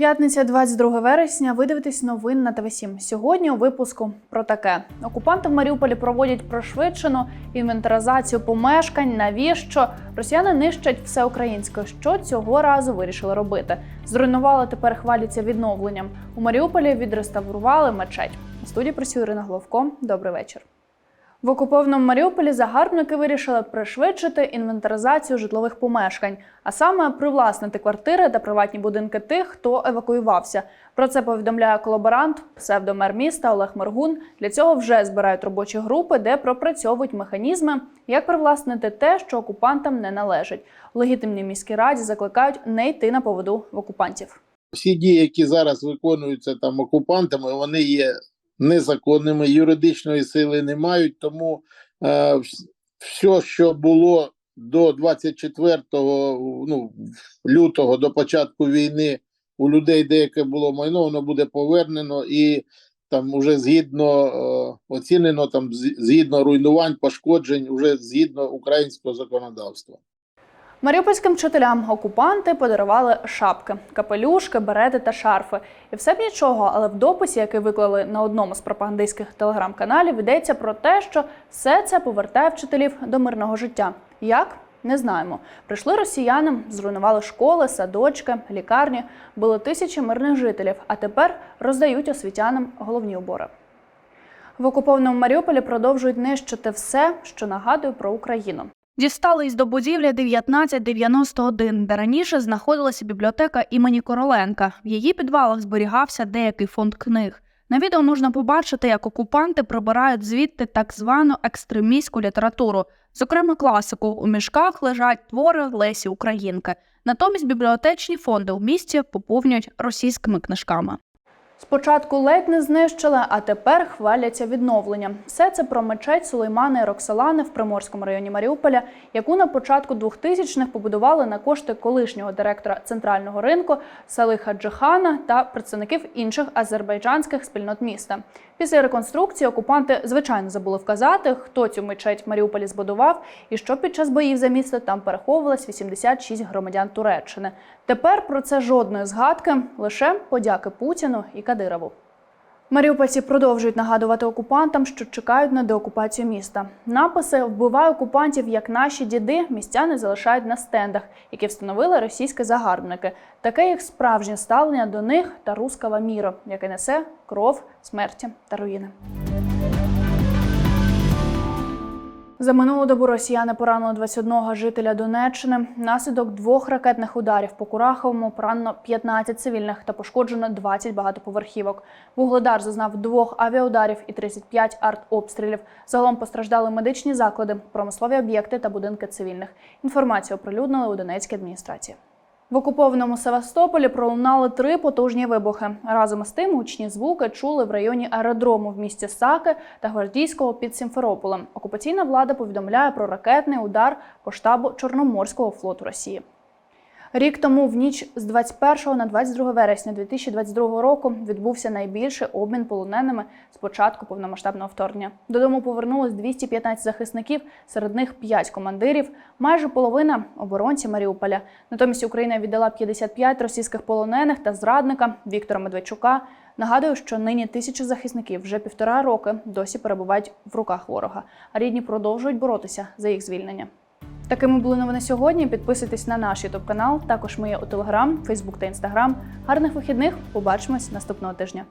П'ятниця, 22 вересня. Ви дивитесь новин на ТВ7. Сьогодні у випуску про таке: окупанти в Маріуполі проводять пришвидшену інвентаризацію помешкань. Навіщо росіяни нищать все українське? Що цього разу вирішили робити? Зруйнували тепер хваляться відновленням. У Маріуполі відреставрували мечеть. У студії працює Ірина Головко. Добрий вечір. В окупованому Маріуполі загарбники вирішили пришвидшити інвентаризацію житлових помешкань, а саме привласнити квартири та приватні будинки тих, хто евакуювався. Про це повідомляє колаборант, псевдомер міста Олег Мергун. Для цього вже збирають робочі групи, де пропрацьовують механізми, як привласнити те, що окупантам не належить. У легітимній міській раді закликають не йти на поводу в окупантів. всі дії, які зараз виконуються там окупантами, вони є незаконними, юридичної сили не мають. Тому е, все, що було до 24 ну, лютого, до початку війни, у людей деяке було майно, воно буде повернено і там уже згідно е, оцінено там згідно руйнувань, пошкоджень, уже згідно українського законодавства. Маріупольським вчителям окупанти подарували шапки, капелюшки, берети та шарфи. І все б нічого, але в дописі, який виклали на одному з пропагандистських телеграм-каналів, йдеться про те, що все це повертає вчителів до мирного життя. Як? Не знаємо. Прийшли росіяни, зруйнували школи, садочки, лікарні, били тисячі мирних жителів, а тепер роздають освітянам головні убори. В окупованому Маріуполі продовжують нищити все, що нагадує про Україну. Дістали із до будівлі 1991, де раніше знаходилася бібліотека імені Короленка. В її підвалах зберігався деякий фонд книг. На відео можна побачити, як окупанти прибирають звідти так звану екстремістську літературу, зокрема класику. У мішках лежать твори Лесі Українки. Натомість бібліотечні фонди у місті поповнюють російськими книжками. Спочатку ледь не знищили, а тепер хваляться відновленням. Все це про мечеть Сулеймана і Роксолани в Приморському районі Маріуполя, яку на початку 2000-х побудували на кошти колишнього директора центрального ринку Салиха Джихана та представників інших азербайджанських спільнот міста. Після реконструкції окупанти звичайно забули вказати, хто цю мечеть в Маріуполі збудував і що під час боїв за місто там переховувалось 86 громадян Туреччини. Тепер про це жодної згадки, лише подяки Путіну і Кадирову. Маріупольці продовжують нагадувати окупантам, що чекають на деокупацію міста. Написи вбиває окупантів, як наші діди, містяни залишають на стендах, які встановили російські загарбники. Таке їх справжнє ставлення до них та руского міру, яке несе кров, смерті та руїни. За минулу добу росіяни поранили 21 жителя Донеччини. Наслідок двох ракетних ударів по Кураховому поранено 15 цивільних та пошкоджено 20 багатоповерхівок. Вугледар зазнав двох авіаударів і 35 артобстрілів. Загалом постраждали медичні заклади, промислові об'єкти та будинки цивільних. Інформацію оприлюднили у Донецькій адміністрації. В окупованому Севастополі пролунали три потужні вибухи. Разом з тим гучні звуки чули в районі аеродрому в місті Саки та гвардійського під Сімферополем. Окупаційна влада повідомляє про ракетний удар по штабу Чорноморського флоту Росії. Рік тому, в ніч з 21 на 22 вересня 2022 року, відбувся найбільший обмін полоненими з початку повномасштабного вторгнення. Додому повернулось 215 захисників, серед них 5 командирів, майже половина оборонці Маріуполя. Натомість Україна віддала 55 російських полонених та зрадника Віктора Медведчука. Нагадую, що нині тисячі захисників вже півтора роки досі перебувають в руках ворога, а рідні продовжують боротися за їх звільнення. Такими були новини сьогодні. Підписуйтесь на наш youtube канал. Також ми є у Телеграм, Фейсбук та Інстаграм. Гарних вихідних. Побачимось наступного тижня.